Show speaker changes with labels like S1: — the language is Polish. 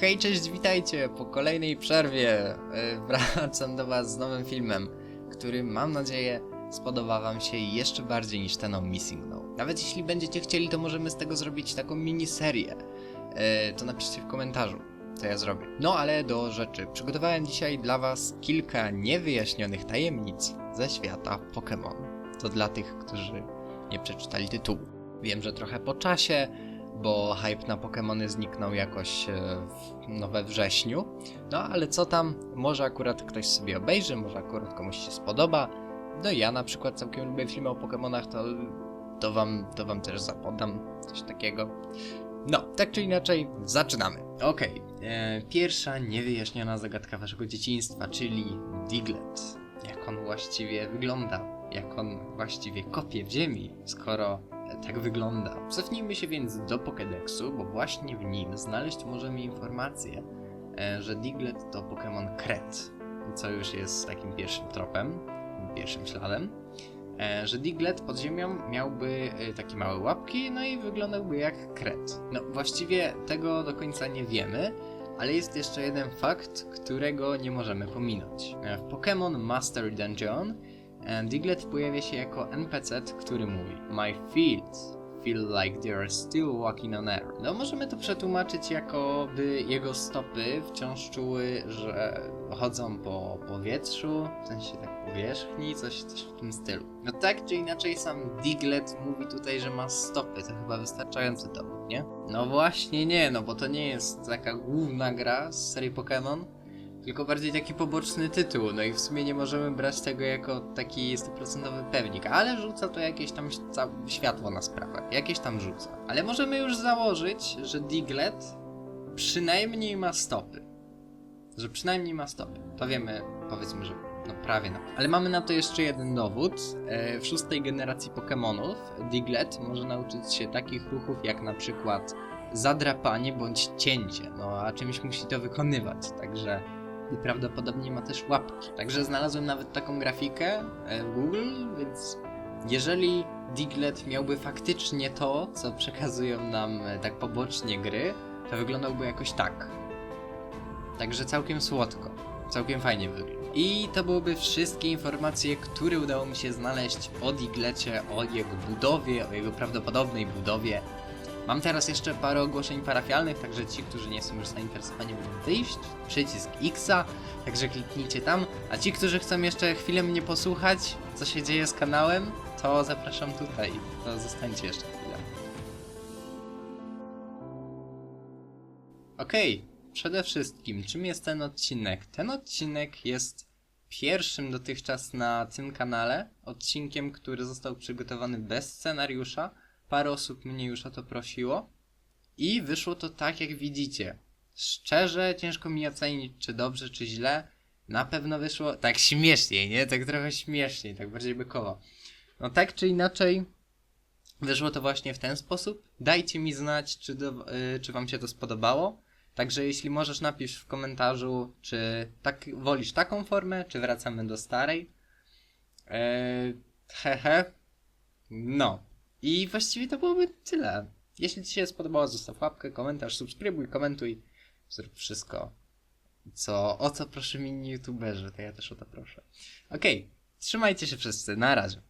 S1: Hej, cześć, witajcie po kolejnej przerwie. E, Wracam do Was z nowym filmem, który mam nadzieję spodoba Wam się jeszcze bardziej niż ten o Missing No. Nawet jeśli będziecie chcieli, to możemy z tego zrobić taką miniserię. E, To napiszcie w komentarzu, co ja zrobię. No ale do rzeczy. Przygotowałem dzisiaj dla Was kilka niewyjaśnionych tajemnic ze świata Pokémon. To dla tych, którzy nie przeczytali tytułu. Wiem, że trochę po czasie, bo hype na Pokémony zniknął jakoś e, w, no we wrześniu. No ale co tam, może akurat ktoś sobie obejrzy, może akurat komuś się spodoba. No ja na przykład całkiem lubię filmy o Pokémonach, to, to, wam, to wam też zapodam coś takiego. No, tak czy inaczej, zaczynamy. Okej, e, pierwsza niewyjaśniona zagadka waszego dzieciństwa, czyli Diglett. Jak on właściwie wygląda? Jak on właściwie kopie w ziemi, skoro tak wygląda. Cofnijmy się więc do Pokédexu, bo właśnie w nim znaleźć możemy informację, e, że Diglett to Pokémon Kret, co już jest takim pierwszym tropem, pierwszym śladem. e, Że Diglett pod ziemią miałby e, takie małe łapki, no i wyglądałby jak kret. No właściwie tego do końca nie wiemy, ale jest jeszcze jeden fakt, którego nie możemy pominąć. W Pokémon Master Dungeon Diglett pojawia się jako NPC, który mówi My feet feel like they are still walking on air. No możemy to przetłumaczyć jako by jego stopy wciąż czuły, że chodzą po powietrzu, w sensie tak powierzchni, coś, coś w tym stylu. No tak czy inaczej sam Diglett mówi tutaj, że ma stopy, to chyba wystarczający dowód, nie? No właśnie nie, no bo to nie jest taka główna gra z serii Pokémon, tylko bardziej taki poboczny tytuł, no i w sumie nie możemy brać tego jako taki 100% pewnik, ale rzuca to jakieś tam światło na sprawę, jakieś tam rzuca. Ale możemy już założyć, że Diglett przynajmniej ma stopy. Że przynajmniej ma stopy. To wiemy, powiedzmy, że no prawie na. Ale mamy na to jeszcze jeden dowód. E, W szóstej generacji Pokémonów Diglett może nauczyć się takich ruchów jak na przykład zadrapanie bądź cięcie, no a czymś musi to wykonywać, także i prawdopodobnie ma też łapki. Także znalazłem nawet taką grafikę e, w Google, więc jeżeli Diglett miałby faktycznie to, co przekazują nam e, tak pobocznie gry, to wyglądałby jakoś tak. Także całkiem słodko, całkiem fajnie wygląda. I to byłyby wszystkie informacje, które udało mi się znaleźć o Digletcie, o jego budowie, o jego prawdopodobnej budowie. Mam teraz jeszcze parę ogłoszeń parafialnych, także ci, którzy nie są już zainteresowani mogą wyjść, przycisk Xa, także kliknijcie tam, a ci, którzy chcą jeszcze chwilę mnie posłuchać, co się dzieje z kanałem, to zapraszam tutaj, to zostańcie jeszcze chwilę. Okej, przede wszystkim, czym jest ten odcinek? Ten odcinek jest pierwszym dotychczas na tym kanale odcinkiem, który został przygotowany bez scenariusza, Parę osób mnie już o to prosiło i wyszło to tak, jak widzicie. Szczerze, ciężko mi ocenić, czy dobrze, czy źle. Na pewno wyszło tak śmieszniej, nie? Tak trochę śmieszniej, tak bardziej bykowo. No tak czy inaczej, wyszło to właśnie w ten sposób. Dajcie mi znać, czy, do, y, czy wam się to spodobało. Także jeśli możesz, napisz w komentarzu, czy tak wolisz taką formę, czy wracamy do starej. Eee, hehe. No. I właściwie to byłoby tyle. Jeśli Ci się spodobało, zostaw łapkę, komentarz, subskrybuj, komentuj. Zrób wszystko, co, o co proszę inni youtuberzy, to ja też o to proszę. Okej, trzymajcie się wszyscy, na razie.